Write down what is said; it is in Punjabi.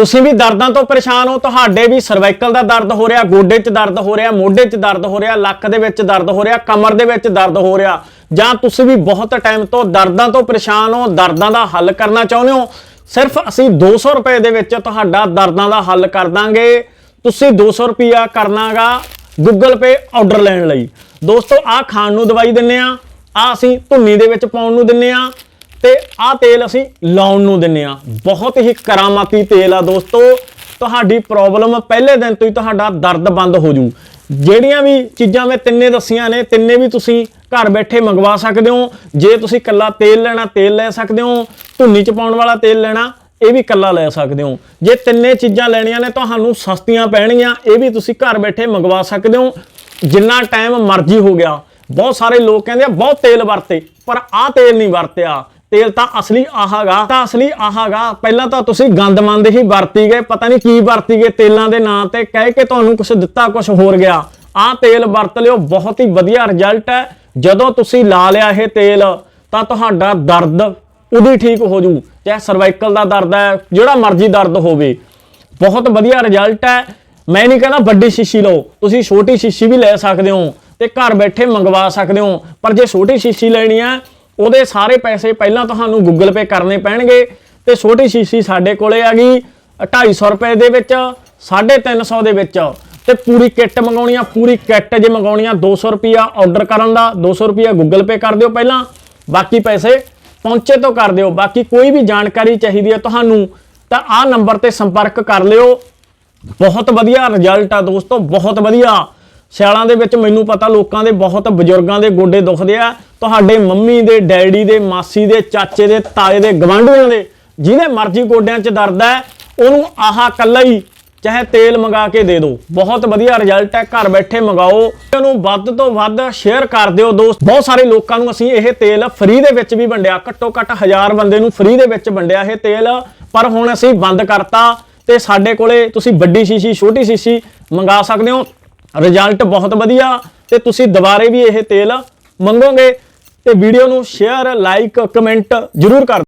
ਤੁਸੀਂ ਵੀ ਦਰਦਾਂ ਤੋਂ ਪਰੇਸ਼ਾਨ ਹੋ, ਤੁਹਾਡੇ ਵੀ ਸਰਵਾਈਕਲ ਦਾ ਦਰਦ ਹੋ ਰਿਹਾ, ਗੋਡੇ 'ਚ ਦਰਦ ਹੋ ਰਿਹਾ, ਮੋਢੇ 'ਚ ਦਰਦ ਹੋ ਰਿਹਾ, ਲੱਕ ਦੇ ਵਿੱਚ ਦਰਦ ਹੋ ਰਿਹਾ, ਕਮਰ ਦੇ ਵਿੱਚ ਦਰਦ ਹੋ ਰਿਹਾ। ਜਾਂ ਤੁਸੀਂ ਵੀ ਬਹੁਤ ਟਾਈਮ ਤੋਂ ਦਰਦਾਂ ਤੋਂ ਪਰੇਸ਼ਾਨ ਹੋ, ਦਰਦਾਂ ਦਾ ਹੱਲ ਕਰਨਾ ਚਾਹੁੰਦੇ ਹੋ, ਸਿਰਫ ਅਸੀਂ 200 ਰੁਪਏ ਦੇ ਵਿੱਚ ਤੁਹਾਡਾ ਦਰਦਾਂ ਦਾ ਹੱਲ ਕਰ ਦਾਂਗੇ। ਤੁਸੀਂ 200 ਰੁਪਿਆ ਕਰਨਾਗਾ ਗੂਗਲ ਪੇ ਆਰਡਰ ਲੈਣ ਲਈ। ਦੋਸਤੋ, ਆਹ ਖਾਣ ਨੂੰ ਦਵਾਈ ਦਿੰਨੇ ਆ ਆ ਅਸੀਂ ਧੁੰਨੀ ਦੇ ਵਿੱਚ ਪਾਉਣ ਨੂੰ ਦਿੰਨੇ ਆ। ਤੇ ਆਹ ਤੇਲ ਅਸੀਂ ਲਾਉਣ ਨੂੰ ਦਿੰਨੇ ਆ। ਬਹੁਤ ਹੀ ਕਰਾਮਾਤੀ ਤੇਲ ਆ ਦੋਸਤੋ। ਤੁਹਾਡੀ ਪ੍ਰੋਬਲਮ ਪਹਿਲੇ ਦਿਨ ਤੋਂ ਹੀ ਤੁਹਾਡਾ ਦਰਦ ਬੰਦ ਹੋ ਜੂ। ਜਿਹੜੀਆਂ ਵੀ ਚੀਜ਼ਾਂ ਮੈਂ ਤਿੰਨੇ ਦੱਸੀਆਂ ਨੇ, ਤਿੰਨੇ ਵੀ ਤੁਸੀਂ ਘਰ ਬੈਠੇ ਮੰਗਵਾ ਸਕਦੇ ਹੋ। ਜੇ ਤੁਸੀਂ ਕੱਲਾ ਤੇਲ ਲੈਣਾ, ਤੇਲ ਲੈ ਸਕਦੇ ਹੋ। ਧੁੰਨੀ ਚ ਪਾਉਣ ਵਾਲਾ ਤੇਲ ਲੈਣਾ, ਇਹ ਵੀ ਕੱਲਾ ਲੈ ਸਕਦੇ ਹੋ। ਜੇ ਤਿੰਨੇ ਚੀਜ਼ਾਂ ਲੈਣੀਆਂ ਨੇ, ਤੁਹਾਨੂੰ ਸਸਤੀਆਂ ਪੈਣਗੀਆਂ, ਇਹ ਵੀ ਤੁਸੀਂ ਘਰ ਬੈਠੇ ਮੰਗਵਾ ਸਕਦੇ ਹੋ। ਜਿੰਨਾ ਟਾਈਮ ਮਰਜ਼ੀ ਹੋ ਗਿਆ। ਬਹੁਤ ਸਾਰੇ ਲੋਕ ਕਹਿੰਦੇ ਆ, ਬਹੁਤ ਤੇਲ ਵਰਤੇ, ਪਰ ਆਹ ਤੇਲ ਨਹੀਂ ਵਰਤਿਆ। ਤੇਲ ਤਾਂ ਅਸਲੀ ਆਹਾਗਾ, ਤਾਂ ਅਸਲੀ ਆਹਾਗਾ। ਪਹਿਲਾਂ ਤਾਂ ਤੁਸੀਂ ਗੰਦਮੰਦ ਹੀ ਵਰਤੀ ਗਏ, ਪਤਾ ਨਹੀਂ ਕੀ ਵਰਤੀ ਗਏ ਤੇਲਾਂ ਦੇ ਨਾਂ ਤੇ, ਕਹਿ ਕੇ ਤੁਹਾਨੂੰ ਕੁਝ ਦਿੱਤਾ ਕੁਝ ਹੋਰ ਗਿਆ। ਆਹ ਤੇਲ ਵਰਤ ਲਿਓ, ਬਹੁਤ ਹੀ ਵਧੀਆ ਰਿਜ਼ਲਟ ਹੈ। ਜਦੋਂ ਤੁਸੀਂ ਲਾ ਲਿਆ ਇਹ ਤੇਲ, ਤਾਂ ਤੁਹਾਡਾ ਦਰਦ ਉਦੋਂ ਠੀਕ ਹੋ ਜੂ, ਚਾਹੇ ਸਰਵਾਈਕਲ ਦਾ ਦਰਦ ਹੈ, ਜਿਹੜਾ ਮਰਜ਼ੀ ਦਰਦ ਹੋਵੇ। ਬਹੁਤ ਵਧੀਆ ਰਿਜ਼ਲਟ ਹੈ। ਮੈਂ ਨਹੀਂ ਕਹਿੰਦਾ ਵੱਡੀ ਸ਼ੀਸ਼ੀ ਲਓ, ਤੁਸੀਂ ਛੋਟੀ ਸ਼ੀਸ਼ੀ ਵੀ ਲੈ ਸਕਦੇ ਹੋ ਤੇ ਘਰ ਬੈਠੇ ਮੰਗਵਾ ਸਕਦੇ ਹੋ, ਪਰ ਜੇ ਛੋਟੀ ਸ਼ੀਸ਼ੀ ਲੈਣੀ ਹੈ ਉਹਦੇ ਸਾਰੇ ਪੈਸੇ ਪਹਿਲਾਂ ਤੁਹਾਨੂੰ ਗੂਗਲ ਪੇ ਕਰਨੇ ਪੈਣਗੇ ਤੇ ਛੋਟੀ ਸ਼ੀਸ਼ੀ ਸਾਡੇ ਕੋਲੇ ਆ ਗਈ 250 ਰੁਪਏ ਦੇ ਵਿੱਚ 350 ਦੇ ਵਿੱਚ ਤੇ ਪੂਰੀ ਕਿੱਟ ਮੰਗਾਉਣੀ ਆ, ਪੂਰੀ ਕਿੱਟ ਜੇ ਮੰਗਾਉਣੀ ਆ 200 ਰੁਪਿਆ ਆਰਡਰ ਕਰਨ ਦਾ 200 ਰੁਪਿਆ ਗੂਗਲ ਪੇ ਕਰ ਦਿਓ ਪਹਿਲਾਂ, ਬਾਕੀ ਪੈਸੇ ਪਹੁੰਚੇ ਤੋਂ ਕਰ ਦਿਓ। ਬਾਕੀ ਕੋਈ ਵੀ ਜਾਣਕਾਰੀ ਚਾਹੀਦੀ ਹੈ ਤੁਹਾਨੂੰ, ਤਾਂ ਆਹ ਨੰਬਰ ਤੇ ਸੰਪਰਕ ਕਰ ਲਿਓ। ਬਹੁਤ ਵਧੀਆ ਰਿਜ਼ਲਟ ਆ ਦੋਸਤੋ, ਬਹੁਤ ਵਧੀਆ। ਸਿਆਲਾਂ ਦੇ ਵਿੱਚ ਮੈਨੂੰ ਪਤਾ ਲੋਕਾਂ ਦੇ ਬਹੁਤ ਬਜ਼ੁਰਗਾਂ ਦੇ ਗੋਡੇ ਦੁਖਦੇ ਆ। ਤੁਹਾਡੇ ਮੰਮੀ ਦੇ, ਡੈਡੀ ਦੇ, ਮਾਸੀ ਦੇ, ਚਾਚੇ ਦੇ, ਤਾਏ ਦੇ ਗਵਾਂਢੀਆਂ ਦੇ, ਜਿਹਦੇ ਮਰਜ਼ੀ ਗੋਡਿਆਂ 'ਚ ਦਰਦ ਹੈ, ਉਹਨੂੰ ਆਹਾ ਕੱਲਾ ਹੀ ਚਾਹੇ ਤੇਲ ਮੰਗਾ ਕੇ ਦੇ ਦਿਓ। ਬਹੁਤ ਵਧੀਆ ਰਿਜ਼ਲਟ ਹੈ, ਘਰ ਬੈਠੇ ਮੰਗਾਓ। ਇਹਨੂੰ ਵੱਧ ਤੋਂ ਵੱਧ ਸ਼ੇਅਰ ਕਰ ਦਿਓ ਦੋਸਤ। ਬਹੁਤ ਸਾਰੇ ਲੋਕਾਂ ਨੂੰ ਅਸੀਂ ਇਹ ਤੇਲ ਫ੍ਰੀ ਦੇ ਵਿੱਚ ਵੀ ਵੰਡਿਆ। ਘੱਟੋ ਘੱਟ 1000 ਬੰਦੇ ਨੂੰ ਫ੍ਰੀ ਦੇ ਵਿੱਚ ਵੰਡਿਆ ਇਹ ਤੇਲ। ਪਰ ਹੁਣ ਅਸੀਂ ਬੰਦ ਕਰਤਾ ਤੇ ਸਾਡੇ ਕੋਲੇ ਤੁਸੀਂ ਵੱਡੀ ਸ਼ੀਸ਼ੀ, ਛੋਟੀ ਸ਼ੀਸ਼ੀ ਮੰਗਾ ਸਕਦੇ ਹੋ। ਰਿਜ਼ਲਟ ਬਹੁਤ ਵਧੀਆ ਤੇ ਤੁਸੀਂ ਦੁਬਾਰੇ ਵੀ ਇਹ ਤੇਲ ਮੰਗੋਗੇ ਤੇ ਵੀਡੀਓ ਨੂੰ ਸ਼ੇਅਰ ਲਾਈਕ ਕਮੈਂਟ ਜ਼ਰੂਰ ਕਰ